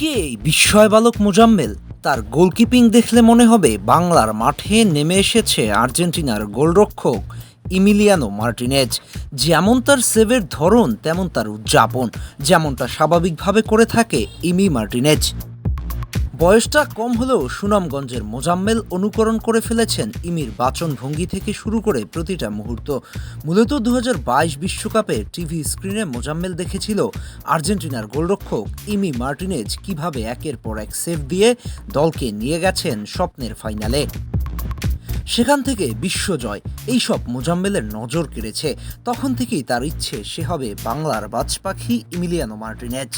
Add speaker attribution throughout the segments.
Speaker 1: কে এই বিস্ময় বালক মোজাম্মেল? তার গোলকিপিং দেখলে মনে হবে বাংলার মাঠে নেমে এসেছে আর্জেন্টিনার গোলরক্ষক ইমিলিয়ানো মার্টিনেজ। যেমন তার সেভের ধরন, তেমন তার উদযাপন, যেমনটা স্বাভাবিকভাবে করে থাকে ইমি মার্টিনেজ। বয়সটা কম হলেও সুনামগঞ্জের মোজাম্মেল অনুকরণ করে ফেলেছেন ইমির বাচন ভঙ্গি থেকে শুরু করে প্রতিটা মুহূর্ত। মূলত দু বিশ্বকাপে টিভি স্ক্রিনে মোজাম্মেল দেখেছিল আর্জেন্টিনার গোলরক্ষক ইমি মার্টিনেজ কীভাবে একের পর এক সেভ দিয়ে দলকে নিয়ে গেছেন স্বপ্নের ফাইনালে। সেখান থেকে বিশ্বজয় এইসব মোজাম্মেলের নজর কেড়েছে। তখন থেকেই তার ইচ্ছে, সে হবে বাংলার বাজ পাখি ইমিলিয়ানো মার্টিনেজ।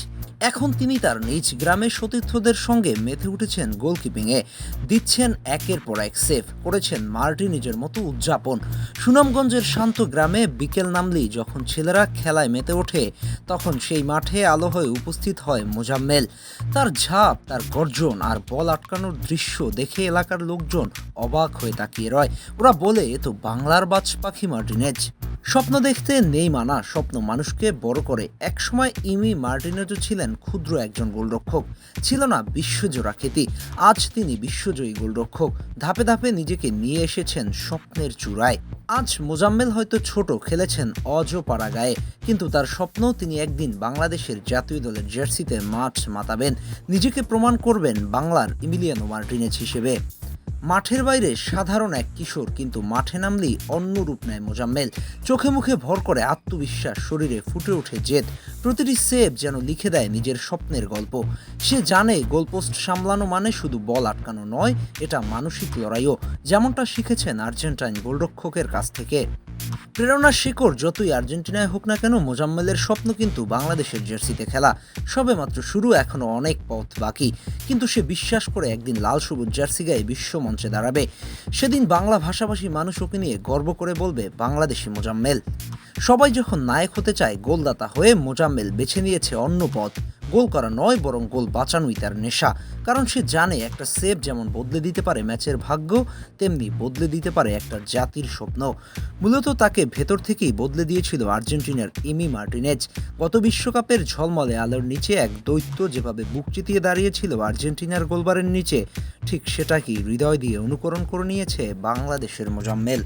Speaker 1: এখন তিনি তার নিজ গ্রামে সতীর্থদের সঙ্গে মেতে উঠেছেন গোলকিপিংয়ে। দিচ্ছেন একের পর এক সেভ, করেছেন মার্টিনেজের মতো উদযাপন। সুনামগঞ্জের শান্ত গ্রামে বিকেল নামলেই যখন ছেলেরা খেলায় মেতে ওঠে, তখন সেই মাঠে আলো হয়ে উপস্থিত হয় মোজাম্মেল। তার ঝাঁপ, তার গর্জন আর বল আটকানোর দৃশ্য দেখে এলাকার লোকজন অবাক হয়ে তাকিয়ে রয়। ওরা বলে, এ তো বাংলার বাজ পাখি মার্টিনেজ। স্বপ্ন দেখতে নেই মানা, স্বপ্ন মানুষকে বড় করে। একসময় ইমি মার্টিনেজও ছিলেন ক্ষুদ্র একজন গোলরক্ষক। ছিল না বিশ্বজোড়া খ্যাতি আজ তিনি বিশ্বজয়ী গোলরক্ষক। ধাপে ধাপে নিজেকে নিয়ে এসেছেন স্বপ্নের চূড়ায়। আজ মোজাম্মেল হয়তো ছোট, খেলেছেন অজ পাড়া গায়ে কিন্তু তার স্বপ্ন তিনি একদিন বাংলাদেশের জাতীয় দলের জার্সিতে মাঠ মাতাবেন। নিজেকে প্রমাণ করবেন বাংলার ইমিলিয়ানো মার্টিনেজ হিসেবে। মাঠের বাইরে সাধারণ এক কিশোর কিন্তু মাঠে নামলেই অন্য রূপ নেয় মোজাম্মেল। চোখে মুখে ভর করে আত্মবিশ্বাস, শরীরে ফুটে ওঠে জেদ, প্রতিটি সেভ যেন লিখে দেয় নিজের স্বপ্নের গল্প। সে জানে গোলপোস্ট সামলানো মানে শুধু বল আটকানো নয়, এটা মানসিক লড়াইও, যেমনটা শিখেছেন আর্জেন্টাইন গোলরক্ষকের কাছ থেকে। প্রেরণার শিকড় যতই আর্জেন্টিনায় হোক না কেন, মোজাম্মেলের স্বপ্ন কিন্তু বাংলাদেশের জার্সিতে খেলা। সবে মাত্র শুরু, এখনও অনেক পথ বাকি। কিন্তু সে বিশ্বাস করে একদিন লাল সবুজ জার্সি গায়ে বিশ্ব মঞ্চে দাঁড়াবে। সেদিন বাংলা ভাষাভাষী মানুষ ওকে নিয়ে গর্ব করে বলবে বাংলাদেশি মোজাম্মেল। সবাই যখন নায়ক হতে চায়, গোলদাতা হয়ে মোজাম্মেল বেছে নিয়েছে অন্য পথ। গোল করা নয়, বরং গোল বাঁচানোই তার নেশা। কারণ সে জানে একটা সেভ যেমন বদলে দিতে পারে ম্যাচের ভাগ্য, তেমনি বদলে দিতে পারে একটা জাতির স্বপ্ন। মূলত তাকে ভেতর থেকেই বদলে দিয়েছিল আর্জেন্টিনার ইমি মার্টিনেজ। গত বিশ্বকাপের ঝলমলে আলোর নিচে এক দৈত্য যেভাবে বুক চিতিয়ে দাঁড়িয়েছিল আর্জেন্টিনার গোলবারের নিচে, ঠিক সেটাকেই হৃদয় দিয়ে অনুকরণ করে নিয়েছে বাংলাদেশের মোজাম্মেল।